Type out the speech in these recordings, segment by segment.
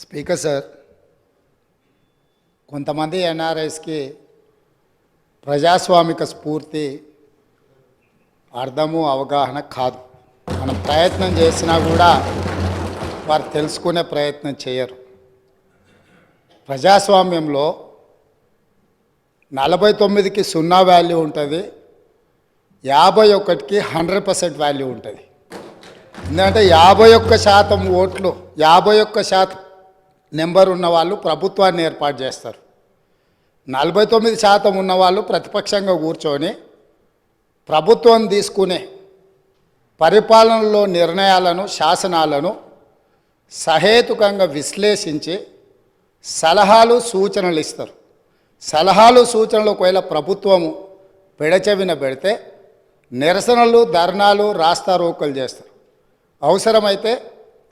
Speaker sir కొంతమంది ఎన్ఆర్ఐస్కి ప్రజాస్వామిక స్ఫూర్తి అర్థము అవగాహన కాదు. మనం ప్రయత్నం చేసినా కూడా వారు తెలుసుకునే ప్రయత్నం చేయరు. ప్రజాస్వామ్యంలో నలభై తొమ్మిదికి సున్నా వాల్యూ ఉంటుంది యాభై ఒకటికి హండ్రెడ్ పర్సెంట్ వాల్యూ ఉంటుంది. ఎందుకంటే యాభై ఒక్క శాతం ఓట్లు యాభై ఒక్క శాతం నెంబర్ ఉన్న వాళ్ళు ప్రభుత్వాన్ని ఏర్పాటు చేస్తారు. నలభై తొమ్మిది శాతం ఉన్నవాళ్ళు ప్రతిపక్షంగా కూర్చొని ప్రభుత్వం తీసుకునే పరిపాలనలో నిర్ణయాలను శాసనాలను సహేతుకంగా విశ్లేషించి సలహాలు సూచనలు ఇస్తారు. సలహాలు సూచనలు ఒకవేళ ప్రభుత్వము పెడచెవిన పెడితే నిరసనలు ధర్నాలు రాస్తారోకలు చేస్తారు. అవసరమైతే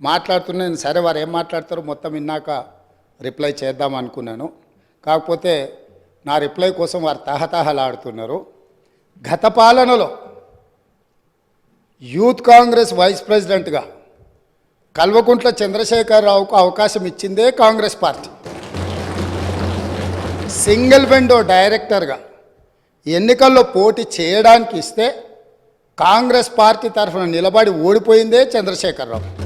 మాట్లాడుతున్నాను సరే వారు ఏం మాట్లాడతారో మొత్తం విన్నాక రిప్లై చేద్దాం అనుకున్నాను. కాకపోతే నా రిప్లై కోసం వారు తహతహలాడుతున్నారు. గత పాలనలో యూత్ కాంగ్రెస్ వైస్ ప్రెసిడెంట్గా కల్వకుంట్ల చంద్రశేఖరరావుకు అవకాశం ఇచ్చిందే కాంగ్రెస్ పార్టీ. సింగిల్ విండో డైరెక్టర్గా ఎన్నికల్లో పోటీ చేయడానికి ఇస్తే కాంగ్రెస్ పార్టీ తరఫున నిలబడి ఓడిపోయిందే చంద్రశేఖరరావు.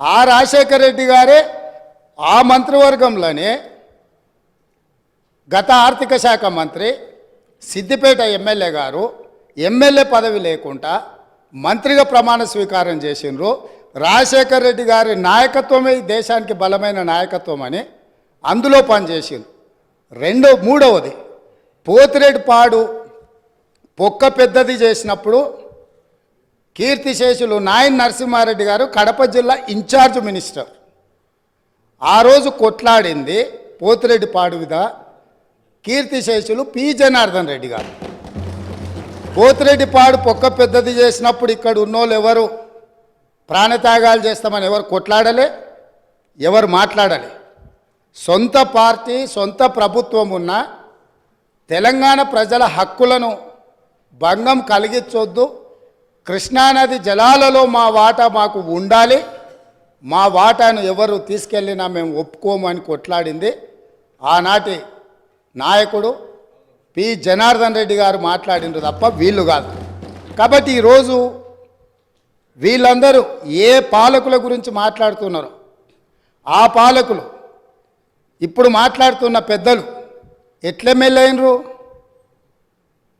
ఆ రాజశేఖర రెడ్డి గారే ఆ మంత్రివర్గంలోనే గత ఆర్థిక శాఖ మంత్రి సిద్దిపేట ఎమ్మెల్యే గారు ఎమ్మెల్యే పదవి లేకుండా మంత్రిగా ప్రమాణ స్వీకారం చేసిండ్రు. రాజశేఖర్ రెడ్డి గారి నాయకత్వమే ఈ దేశానికి బలమైన నాయకత్వం అని అందులో పనిచేసిండ్రు. రెండో మూడవది పోతిరెడ్డి పాడు పొక్క పెద్దది చేసినప్పుడు కీర్తిశేషులు నాయన్ నరసింహారెడ్డి గారు కడప జిల్లా ఇన్ఛార్జ్ మినిస్టర్. ఆ రోజు కొట్లాడింది పోతిరెడ్డి పాడువిద కీర్తిశేషులు పి జనార్దన్ రెడ్డి గారు. పోతిరెడ్డి పాడు పొక్క పెద్దది చేసినప్పుడు ఇక్కడ ఉన్నోళ్ళు ఎవరు? ప్రాణత్యాగాలు చేస్తామని ఎవరు కొట్లాడలే? ఎవరు మాట్లాడలే? సొంత పార్టీ సొంత ప్రభుత్వం ఉన్న తెలంగాణ ప్రజల హక్కులను భంగం కలిగించొద్దు కృష్ణానది జలాలలో మా వాటా మాకు ఉండాలి. మా వాటాను ఎవరు తీసుకెళ్ళినా మేము ఒప్పుకోమని కొట్లాడింది. ఆనాటి నాయకుడు పి. జనార్దన్ రెడ్డి గారు మాట్లాడిండ్రు తప్ప వీళ్ళు కాదు. కాబట్టి ఈరోజు వీళ్ళందరూ ఏ పాలకుల గురించి మాట్లాడుతున్నారో? ఆ పాలకులు ఇప్పుడు మాట్లాడుతున్న పెద్దలు ఎట్లెమ్మెల్యేనరు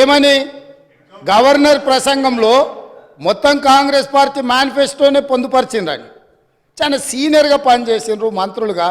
ఏమని? గవర్నర్ ప్రసంగంలో మొత్తం కాంగ్రెస్ పార్టీ మేనిఫెస్టోనే పొందుపరిచిండ్రని చాలా సీనియర్గా పనిచేసిండ్రు మంత్రులుగా.